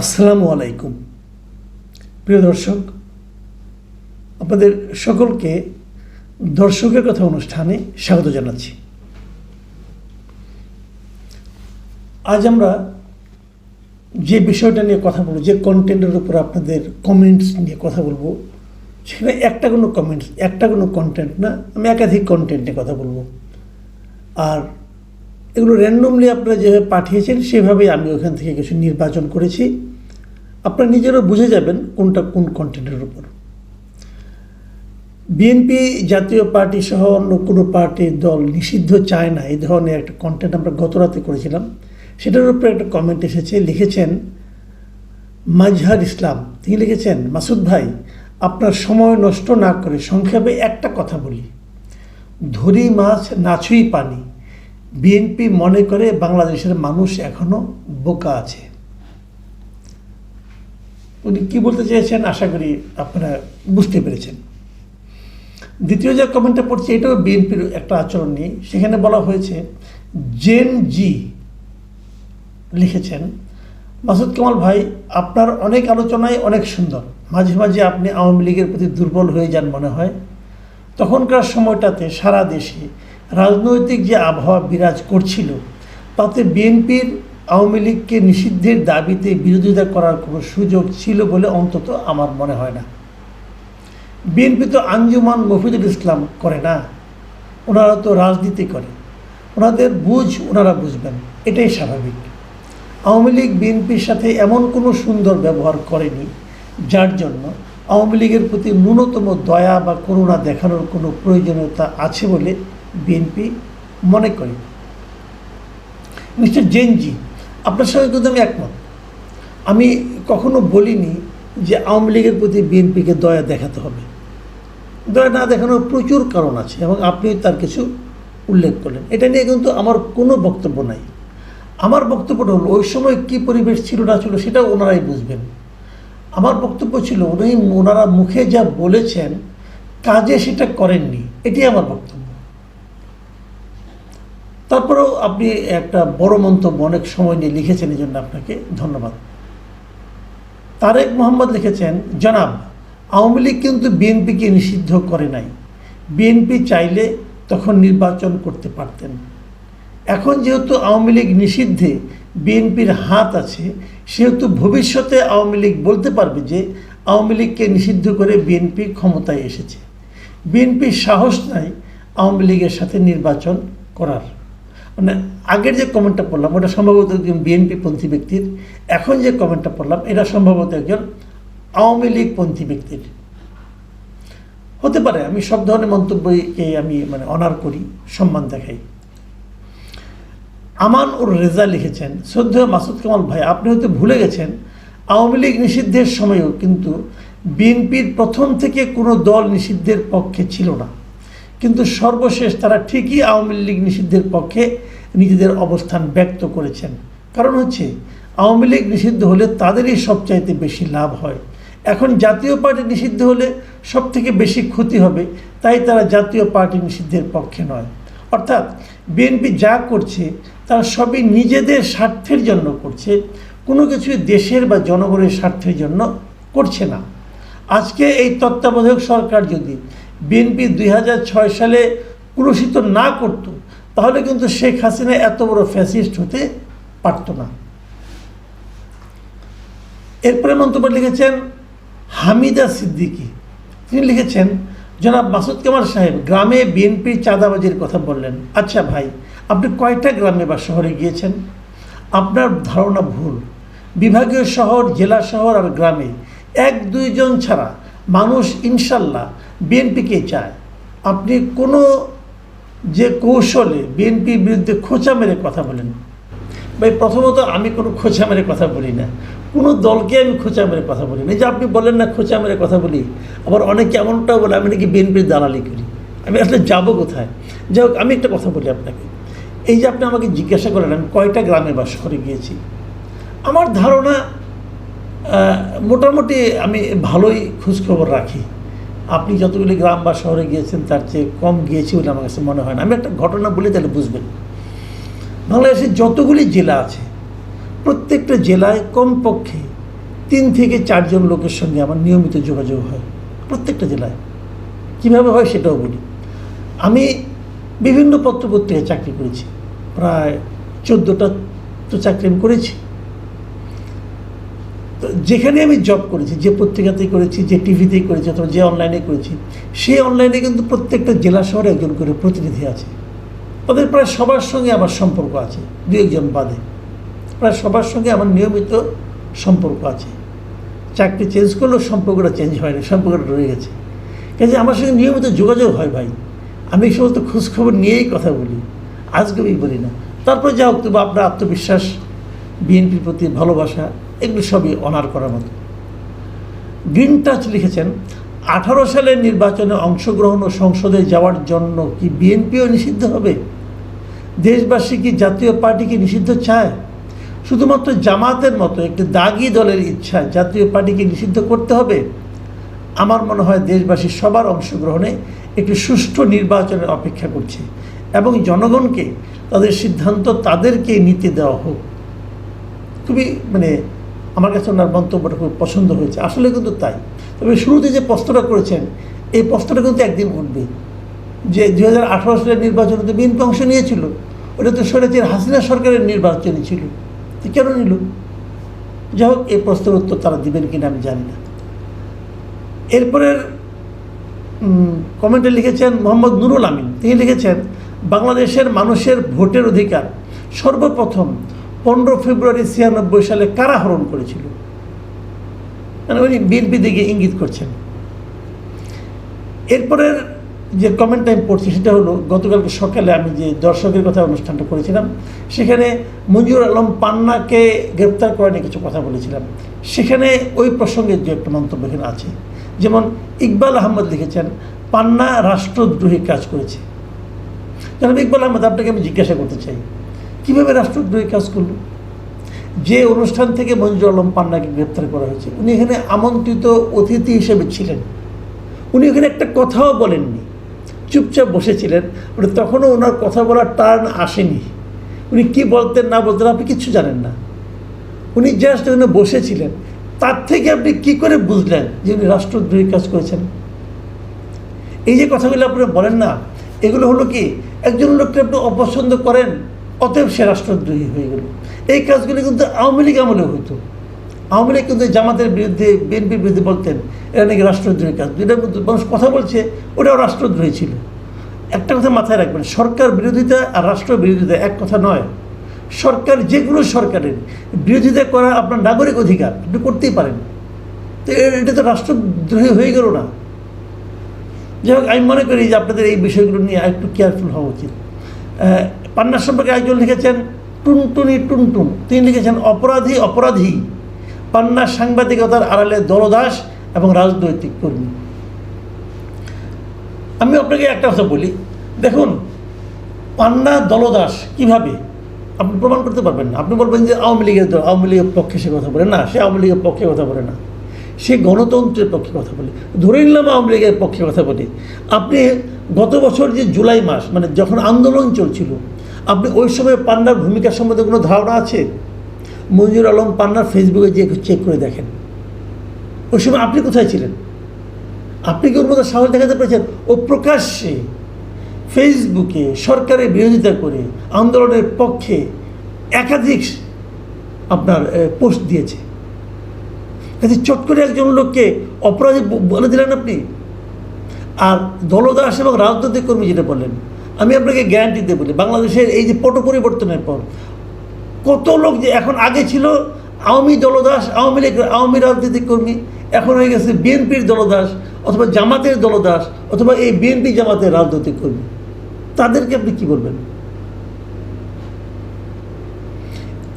আসসালামু আলাইকুম। প্রিয় দর্শক, আপনাদের সকলকে দর্শকের কথা অনুষ্ঠানে স্বাগত জানাচ্ছি। আজ আমরা যে বিষয়টা নিয়ে কথা বলব, যে কন্টেন্টের উপর আপনাদের কমেন্টস নিয়ে কথা বলব, সেখানে একটা কোনো কমেন্টস একটা কোনো কন্টেন্ট না, আমি একাধিক কন্টেন্ট নিয়ে কথা বলব। আর এগুলো র্যান্ডমলি আপনারা যেভাবে পাঠিয়েছেন, সেভাবেই আমি ওখান থেকে কিছু নির্বাচন করেছি। আপনারা নিজেরও বুঝে যাবেন কোনটা কোন কন্টেন্টের উপর। বিএনপি জাতীয় পার্টি সহ অন্য কোনো পার্টির দল নিষিদ্ধ চায় না, এই ধরনের একটা কন্টেন্ট আমরা গত রাতে করেছিলাম। সেটার উপরে একটা কমেন্ট এসেছে, লিখেছেন মাজহার ইসলাম। তিনি লিখেছেন, মাসুদ ভাই, আপনার সময় নষ্ট না করে সংক্ষেপে একটা কথা বলি। ধরি মাছ নাছুই পানি। বিএনপি মনে করে বাংলাদেশের মানুষ এখনও বোকা আছে। উনি কি বলতে চেয়েছেন আশা করি আপনারা বুঝতে পেরেছেন। দ্বিতীয় যে কমেন্টটা পড়ছে, এটাও বিএনপির একটা আচরণ নিয়ে। সেখানে বলা হয়েছে জেন জি লিখেছেন, মাসুদ কামাল ভাই, আপনার অনেক আলোচনায় অনেক সুন্দর। মাঝে মাঝে আপনি আওয়ামী লীগের প্রতি দুর্বল হয়ে যান মনে হয়। তখনকার সময়টাতে সারা দেশে রাজনৈতিক যে আবহাওয়া বিরাজ করছিল, তাতে বিএনপির আওয়ামী লীগকে নিষিদ্ধের দাবিতে বিরোধিতা করার কোনো সুযোগ ছিল বলে অন্তত আমার মনে হয় না। বিএনপি তো আঞ্জুমান মফিদুল ইসলাম করে না, ওনারা তো রাজনীতি করে। ওনাদের বুঝ ওনারা বুঝবেন, এটাই স্বাভাবিক। আওয়ামী লীগ বিএনপির সাথে এমন কোনো সুন্দর ব্যবহার করেনি, যার জন্য আওয়ামী লীগের প্রতি ন্যূনতম দয়া বা করুণা দেখানোর কোনো প্রয়োজনীয়তা আছে বলে বিএনপি মনে করে। মিস্টার জেনজি, আপনার সঙ্গে কিন্তু আমি একমত। আমি কখনো বলিনি যে আওয়ামী লীগের প্রতি বিএনপিকে দয়া দেখাতে হবে। দয়া না দেখানোর প্রচুর কারণ আছে এবং আপনি তার কিছু উল্লেখ করলেন। এটা নিয়ে কিন্তু আমার কোনো বক্তব্য নাই। আমার বক্তব্যটা হলো, ওই সময় কী পরিবেশ ছিল, না ছিল, সেটা ওনারাই বুঝবেন। আমার বক্তব্য ছিল উনি ওনারা মুখে যা বলেছেন, কাজে সেটা করেননি। এটি আমার বক্তব্য। তারপরেও আপনি একটা বড় মন্তব্য অনেক সময় নিয়ে লিখেছেন এই জন্য আপনাকে ধন্যবাদ। তারেক মোহাম্মদ লিখেছেন, জনাব, আওয়ামী লীগ কিন্তু বিএনপিকে নিষিদ্ধ করে নাই। বিএনপি চাইলে তখন নির্বাচন করতে পারতেন। এখন যেহেতু আওয়ামী লীগ নিষিদ্ধে বিএনপির হাত আছে, সেহেতু ভবিষ্যতে আওয়ামী লীগ বলতে পারবে যে আওয়ামী লীগকে নিষিদ্ধ করে বিএনপি ক্ষমতায় এসেছে। বিএনপির সাহস নাই আওয়ামী লীগের সাথে নির্বাচন করার। মানে আগের যে কমেন্টটা পড়লাম, ওটা সম্ভবত একজন বিএনপি পন্থী ব্যক্তির। এখন যে কমেন্টটা পড়লাম, এটা সম্ভবত একজন আওয়ামী লীগ পন্থী ব্যক্তির। হতে পারে, আমি সব ধরনের মন্তব্যকে আমি মানে অনার করি, সম্মান দেখাই। আমান ওর রেজা লিখেছেন, শ্রদ্ধেয় মাসুদ কামাল ভাই, আপনি হয়তো ভুলে গেছেন, আওয়ামী লীগ নিষিদ্ধের সময়ও কিন্তু বিএনপির প্রথম থেকে কোনো দল নিষিদ্ধের পক্ষে ছিল না। কিন্তু সর্বশেষ তারা ঠিকই আওয়ামী লীগ নিষিদ্ধের পক্ষে নিজেদের অবস্থান ব্যক্ত করেছেন। কারণ হচ্ছে, আওয়ামী লীগ নিষিদ্ধ হলে তাদেরই সবচাইতে বেশি লাভ হয়। এখন জাতীয় পার্টি নিষিদ্ধ হলে সব থেকে বেশি ক্ষতি হবে, তাই তারা জাতীয় পার্টি নিষিদ্ধের পক্ষে নয়। অর্থাৎ, বিএনপি যা করছে, তারা সবই নিজেদের স্বার্থের জন্য করছে, কোনো কিছু দেশের বা জনগণের স্বার্থের জন্য করছে না। আজকে এই তত্ত্বাবধায়ক সরকার যদি বিএনপি দুই হাজার ছয় সালে কুলসিত না করত, তাহলে কিন্তু শেখ হাসিনা এত বড় ফ্যাসিস্ট হতে পারত না। এরপরে মন্তব্য লিখেছেন হামিদা সিদ্দিকী। তিনি লিখেছেন, জনাব মাসুদ কামাল সাহেব, গ্রামে বিএনপির চাঁদাবাজির কথা বললেন। আচ্ছা ভাই, আপনি কয়টা গ্রামে বা শহরে গিয়েছেন? আপনার ধারণা ভুল। বিভাগীয় শহর, জেলা শহর আর গ্রামে। এক দুইজন ছাড়া মানুষ ইনশাল্লাহ বিএনপিকে চায়? আপনি কোনো যে কৌশলে বিএনপির বিরুদ্ধে খোঁচা মেরে কথা বলেন। ভাই, প্রথমত আমি কোনো খোঁচা মেরে কথা বলি না। কোনো দলকে আমি খোঁচা মেরে কথা বলি না। যে আপনি বলেন না খোঁচা মেরে কথা বলি, আবার অনেকে এমনটাও বলে, আমি নাকি বিএনপির দালালি করি। আমি আসলে যাব কোথায়? যাই হোক, আমি একটা কথা বলি আপনাকে। এই যে আপনি আমাকে জিজ্ঞাসা করেন, আমি কয়টা গ্রামে বা শহরে গিয়েছি। আমার ধারণা মোটামুটি আমি ভালোই খোঁজখবর রাখি। আপনি যতগুলি গ্রাম বা শহরে গিয়েছেন, তার চেয়ে কম গিয়েছি বলে আমার কাছে মনে হয় না। আমি একটা ঘটনা বলি, তাহলে বুঝবেন। বাংলাদেশের যতগুলি জেলা আছে, প্রত্যেকটা জেলায় কমপক্ষে তিন থেকে চারজন লোকের সঙ্গে আমার নিয়মিত যোগাযোগ হয়, প্রত্যেকটা জেলায়। কীভাবে হয় সেটাও বলি। আমি বিভিন্ন পত্রপত্রিকায় চাকরি করেছি, প্রায় চোদ্দোটা তো চাকরি আমি করেছি। যেখানে আমি জব করেছি, যে পত্রিকাতেই করেছি, যে টিভিতেই করেছি অথবা যে অনলাইনে করেছি, সেই অনলাইনে কিন্তু প্রত্যেকটা জেলা শহরে একজন করে প্রতিনিধি আছে। তাদের প্রায় সবার সঙ্গে আমার সম্পর্ক আছে দু একজন বাদে। প্রায় সবার সঙ্গে আমার নিয়মিত সম্পর্ক আছে। চাকরি চেঞ্জ করলেও সম্পর্কটা চেঞ্জ হয়নি, সম্পর্কটা রয়ে গেছে। কাজে আমার সঙ্গে নিয়মিত যোগাযোগ হয় ভাই। আমি এই সমস্ত খোঁজখবর নিয়েই কথা বলি, আজকে আমি বলি না। তারপর যা হোক, তবু আপনার আত্মবিশ্বাস, বিএনপির প্রতি ভালোবাসা এগুলো সবই অনার করার মতো। গ্রিন টাচ লিখেছেন, আঠারো সালের নির্বাচনে অংশগ্রহণ ও সংসদে যাওয়ার জন্য কি বিএনপিও নিষিদ্ধ হবে? দেশবাসী কি জাতীয় পার্টিকে নিষিদ্ধ চায়? শুধুমাত্র জামাতের মতো একটি দাগি দলের ইচ্ছা জাতীয় পার্টিকে নিষিদ্ধ করতে হবে? আমার মনে হয় দেশবাসী সবার অংশগ্রহণে একটি সুষ্ঠু নির্বাচনের অপেক্ষা করছে এবং জনগণকে তাদের সিদ্ধান্ত তাদেরকে নিতে দেওয়া হোক। খুবই মানে আমার কাছে ওনার মন্তব্যটা খুব পছন্দ হয়েছে। আসলে কিন্তু তাই। তবে শুরুতে যে প্রশ্নটা করেছেন, এই প্রশ্নটা কিন্তু একদিন উঠবে যে দু হাজার আঠারো সালের নির্বাচনে তো বিএনপি অংশ নিয়েছিল। ওটা তো সরেছে হাসিনা সরকারের নির্বাচনই ছিল। তো কেন নিল? যাই হোক, এই প্রশ্নের উত্তর তারা দিবেন কিনা আমি জানি না। এরপরের কমেন্টে লিখেছেন মোহাম্মদ নুরুল আমিন। তিনি লিখেছেন, বাংলাদেশের মানুষের ভোটের অধিকার সর্বপ্রথম পনেরো ফেব্রুয়ারি ছিয়ানব্বই সালে কারা হরণ করেছিল? মানে উনি বিএনপি দিকে ইঙ্গিত করছেন। এরপরের যে কমেন্ট আমি পড়ছি সেটা হলো, গতকালকে সকালে আমি যে দর্শকের কথা অনুষ্ঠানটা করেছিলাম, সেখানে মঞ্জুর আলম পান্নাকে গ্রেপ্তার করা নিয়ে কিছু কথা বলেছিলাম। সেখানে ওই প্রসঙ্গে যে একটা মন্তব্য এখানে আছে। যেমন ইকবাল আহমদ লিখেছেন, পান্না রাষ্ট্রদ্রোহী কাজ করেছে। জানাব ইকবাল আহমদ, আপনাকে আমি জিজ্ঞাসা করতে চাই কীভাবে রাষ্ট্রদ্রোহী কাজ করল? যে অনুষ্ঠান থেকে মঞ্জুর আলম পান্নাকে গ্রেপ্তার করা হয়েছে, উনি এখানে আমন্ত্রিত অতিথি হিসেবে ছিলেন। উনি এখানে একটা কথাও বলেননি। চুপচাপ বসেছিলেন মানে তখনও ওনার কথা বলার টার্ন আসেনি। উনি কি বলতেন না বলতেন আপনি কিচ্ছু জানেন না। উনি জাস্ট ওখানে বসেছিলেন। তার থেকে আপনি কি করে বুঝলেন যে উনি রাষ্ট্রদ্রোহী কাজ করেছেন? এই যে কথাগুলো আপনি বলেন না, এগুলো হলো কি? একজন লোককে আপনি অপছন্দ করেন? অতএব সে রাষ্ট্রদ্রোহী হয়ে গেল। এই কাজগুলি কিন্তু আওয়ামী লীগ আমলেও হতো আওয়ামী লীগ কিন্তু জামাতের বিরুদ্ধে, বিএনপির বিরুদ্ধে বলতেন এটা নাকি রাষ্ট্রদ্রোহী কাজ। যেটার মধ্যে মানুষ কথা বলছে, ওটাও রাষ্ট্রদ্রোহী ছিল। একটা কথা মাথায় রাখবেন, সরকার বিরোধিতা আর রাষ্ট্র বিরোধিতা এক কথা নয়। সরকার যে কোনো সরকারের বিরোধিতা করা আপনার নাগরিক অধিকার, আপনি করতেই পারেন। তো এটা তো রাষ্ট্রদ্রোহী হয়ে গেল না। যাই হোক, আমি মনে করি যে আপনাদের এই বিষয়গুলো নিয়ে একটু কেয়ারফুল হওয়া উচিত। আহ, পান্নার সম্পর্কে একজন লিখেছেন টুনটুনি টুনটুন। তিনি লিখেছেন অপরাধী অপরাধী। পান্না সাংবাদিকতার আড়ালে দলদাস এবং রাজনৈতিক কর্মী। আমি আপনাকে একটা কথা বলি। দেখুন পান্না দলদাস কীভাবে? আপনি প্রমাণ করতে পারবেন না। আপনি বলবেন যে আওয়ামী লীগের দল আওয়ামী লীগের পক্ষে সে কথা বলে না সে আওয়ামী লীগের পক্ষে কথা বলে না। সে গণতন্ত্রের পক্ষে কথা বলে। ধরে নিলাম আওয়ামী লীগের পক্ষে কথা বলে। আপনি গত বছর যে জুলাই মাস মানে যখন আন্দোলন চলছিল আপনি ওই সময় পান্নার ভূমিকা সম্বন্ধে কোনো ধারণা আছে? মঞ্জুর আলম পান্নার ফেসবুকে যে চেক করে দেখেন। ওই সময় আপনি কোথায় ছিলেন? আপনি কি ওর মতো সাহস দেখাতে পেরেছেন? ও প্রকাশ্যে ফেসবুকে সরকারের বিরোধিতা করে আন্দোলনের পক্ষে একাধিক আপনার পোস্ট দিয়েছে। কাজে চট করে একজন লোককে অপরাধী বলে দিলেন আপনি। আর দলদাস এবং রাজনৈতিক কর্মী যেটা বললেন আমি আপনাকে গ্যারান্টি দিয়ে বলি, বাংলাদেশের এই যে পট পরিবর্তনের পর কত লোক যে এখন আগে ছিল আওয়ামী দলদাস, আওয়ামী লীগ, আওয়ামী রাজনৈতিক কর্মী, এখন হয়ে গেছে বিএনপির দলদাস অথবা জামাতের দলদাস অথবা এই বিএনপি জামাতের রাজনৈতিক কর্মী। তাদেরকে আপনি কি বলবেন?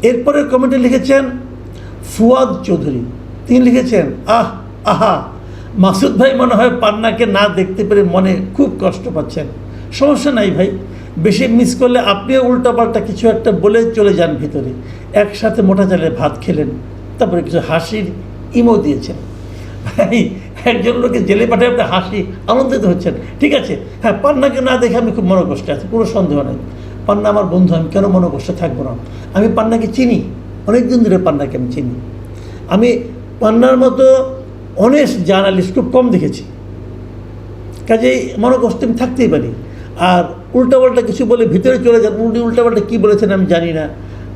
এরপরের কমেন্টে লিখেছেন ফুয়াদ চৌধুরী। তিনি লিখেছেন, আহ, আহা, মাসুদ ভাই মনে হয় পান্নাকে না দেখতে পেরে মনে খুব কষ্ট পাচ্ছেন। সমস্যা নাই ভাই। বেশি মিস করলে আপনিও উল্টাপাল্টা কিছু একটা বলে চলে যান ভিতরে। একসাথে মোটা চালে ভাত খেলেন, তারপরে কিছু হাসির ইমো দিয়েছেন। ভাই, একজন লোকে জেলে পাঠিয়ে আপনি হাসি আনন্দিত হচ্ছেন। ঠিক আছে? হ্যাঁ পান্নাকে না দেখে আমি খুব মনোকষ্টে আছি, কোনো সন্দেহ নেই। পান্না আমার বন্ধু, আমি কেন মনোকষ্টে থাকব না? আমি পান্নাকে চিনি অনেক দিন ধরে পান্নাকে আমি চিনি। আমি পান্নার মতো অনেস্ট জার্নালিস্ট খুব কম দেখেছি। কাজেই মনে কষ্ট আমি থাকতেই পারি। আর উল্টাপাল্টা কিছু বলে ভিতরে চলে যান, উনি উল্টাপাল্টা কী বলেছেন আমি জানি না।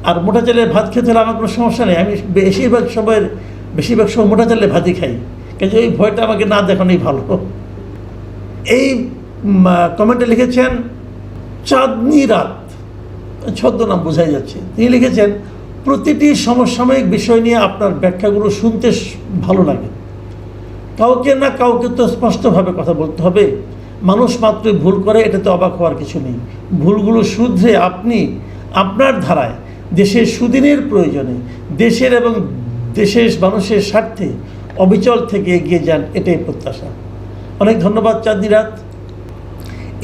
আর মোটা চালের ভাত খেতে হলে আমার কোনো সমস্যা নেই, আমি বেশিরভাগ সময়ের বেশিরভাগ সময় মোটা চালে ভাতই খাই। কাজে ওই ভয়টা আমাকে না দেখানোই ভালো। এই কমেন্টে লিখেছেন, চাঁদনি রাত। ছদ্মনাম বোঝাই যাচ্ছে। তিনি লিখেছেন, প্রতিটি সমসাময়িক বিষয় নিয়ে আপনার ব্যাখ্যাগুলো শুনতে ভালো লাগে। কাউকে না কাউকে তো স্পষ্টভাবে কথা বলতে হবে। মানুষ মাত্রই ভুল করে এটাতে অবাক হওয়ার কিছু নেই। ভুলগুলো শুধরে আপনি আপনার ধারায় দেশের সুদিনের প্রয়োজনে দেশের এবং দেশের মানুষের স্বার্থে অবিচল থেকে এগিয়ে যান, এটাই প্রত্যাশা। অনেক ধন্যবাদ চাঁদনি রাত।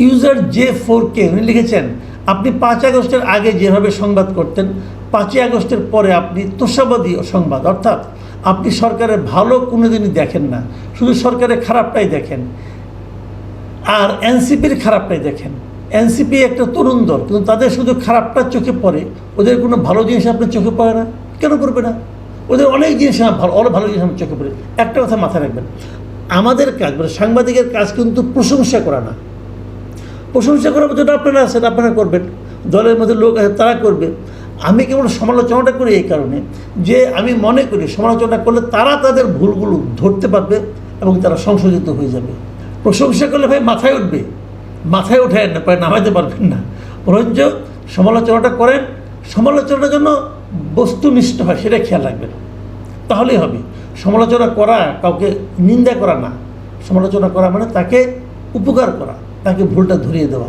ইউজার জে ফোর কে, উনি লিখেছেন, আপনি পাঁচ আগস্টের আগে যেভাবে সংবাদ করতেন, পাঁচই আগস্টের পরে আপনি তোষাবাদী সংবাদ। অর্থাৎ আপনি সরকারের ভালো কোনোদিনই দেখেন না, শুধু সরকারের খারাপটাই দেখেন। আর এনসিপির খারাপটাই দেখেন। এনসিপি একটা তরুণ দল, কিন্তু তাদের শুধু খারাপটা চোখে পড়ে, ওদের কোনো ভালো জিনিস আপনার চোখে পড়ে না। কেন পড়বে না? ওদের অনেক জিনিস আমার ভালো, অনেক ভালো জিনিস আমার চোখে পড়ে। একটা কথা মাথায় রাখবেন, আমাদের কাজ মানে সাংবাদিকের কাজ কিন্তু প্রশংসা করা না। প্রশংসা করার জন্য আপনারা আছেন, আপনারা করবেন। দলের মধ্যে লোক আছে, তারা করবে। আমি কেবল সমালোচনাটা করি এই কারণে যে আমি মনে করি সমালোচনা করলে তারা তাদের ভুলগুলো ধরতে পারবে এবং তারা সংশোধিত হয়ে যাবে। প্রশংসা করলে ভাই মাথায় উঠবে। মাথায় উঠে না নামাইতে পারবেন না। বরঞ্চ সমালোচনাটা করেন। সমালোচনার জন্য বস্তুনিষ্ঠ হয় সেটা খেয়াল রাখবেন। তাহলেই হবে। সমালোচনা করা কাউকে নিন্দা করা না। সমালোচনা করা মানে তাকে উপকার করা, তাকে ভুলটা ধরিয়ে দেওয়া।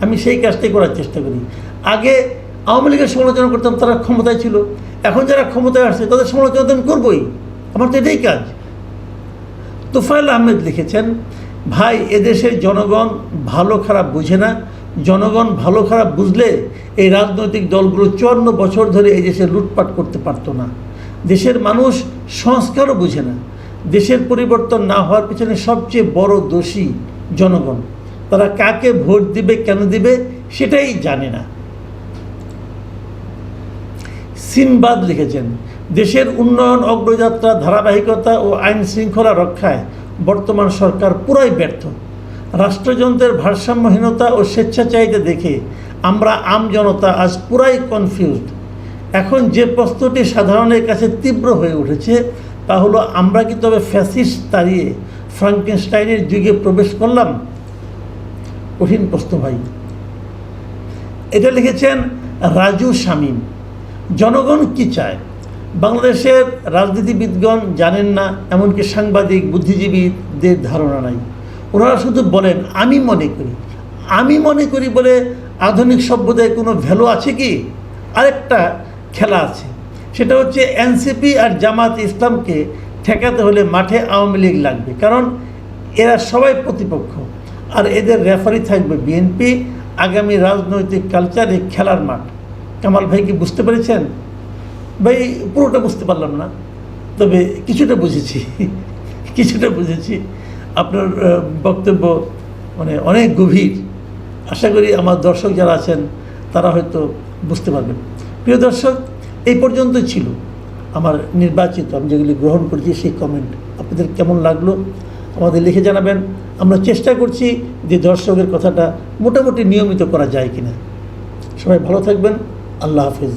আমি সেই কাজটাই করার চেষ্টা করি। আগে আওয়ামী লীগের সমালোচনা করতাম, তারা ক্ষমতায় ছিল। এখন যারা ক্ষমতায় আসছে, তাদের সমালোচনা তো আমি করবোই। আমার তো এটাই কাজ। তোফায়েল আহমেদ লিখেছেন ভাই, এদেশের জনগণ ভালো খারাপ বুঝে না। জনগণ ভালো খারাপ বুঝলে এই রাজনৈতিক দলগুলো চুয়ান্ন বছর ধরে এই দেশে লুটপাট করতে পারতো না। দেশের মানুষ সংস্কারও বুঝে না। দেশের পরিবর্তন না হওয়ার পিছনে সবচেয়ে বড় দোষী জনগণ। তারা কাকে ভোট দিবে, কেন দিবে, সেটাই জানে না। সিনবাদ লিখেছেন, দেশের উন্নয়ন, অগ্রযাত্রা, ধারাবাহিকতা ও আইন শৃঙ্খলা রক্ষায় বর্তমান সরকার পুরাই ব্যর্থ। রাষ্ট্রযন্ত্রের ভারসাম্যহীনতা ও স্বেচ্ছাচারিতা দেখে আমরা আম জনতা আজ পুরাই কনফিউজড এখন যে প্রশ্নটি সাধারণের কাছে তীব্র হয়ে উঠেছে, তা হলো, আমরা কি তবে ফ্যাসিস্ট তাড়িয়ে ফ্রাঙ্কেনস্টাইনের যুগে প্রবেশ করলাম? কঠিন প্রশ্ন ভাই। এটা লিখেছেন রাজু শামীম। জনগণ কি চায়? বাংলাদেশের রাজনীতিবিদগণ জানেন না, এমনকি সাংবাদিক, বুদ্ধিজীবীদের ধারণা নাই। ওনারা শুধু বলেন, আমি মনে করি। আমি মনে করি বলে আধুনিক সভ্যতায় কোনো ভ্যালু আছে কি? আরেকটা খেলা আছে। সেটা হচ্ছে এনসিপি আর জামাত ইসলামকে ঠেকাতে হলে মাঠে আওয়ামী লীগ লাগবে। কারণ এরা সবাই প্রতিপক্ষ আর এদের রেফারি থাকবে বিএনপি, আগামী রাজনৈতিক কালচারে খেলার মাঠ। কামাল ভাই কি বুঝতে পেরেছেন? ভাই, পুরোটা বুঝতে পারলাম না। তবে কিছুটা বুঝেছি কিছুটা বুঝেছি। আপনার বক্তব্য মানে অনেক গভীর। আশা করি আমার দর্শক যারা আছেন, তারা হয়তো বুঝতে পারবেন। প্রিয় দর্শক, এই পর্যন্ত ছিল আমার নির্বাচিত, আমি যেগুলি গ্রহণ করেছি সেই কমেন্ট আপনাদের কেমন লাগল আমাদের লিখে জানাবেন। আমরা চেষ্টা করছি যে দর্শকের কথাটা মোটামুটি নিয়মিত করা যায় কিনা। সবাই ভালো থাকবেন। আল্লাহ হাফিজ।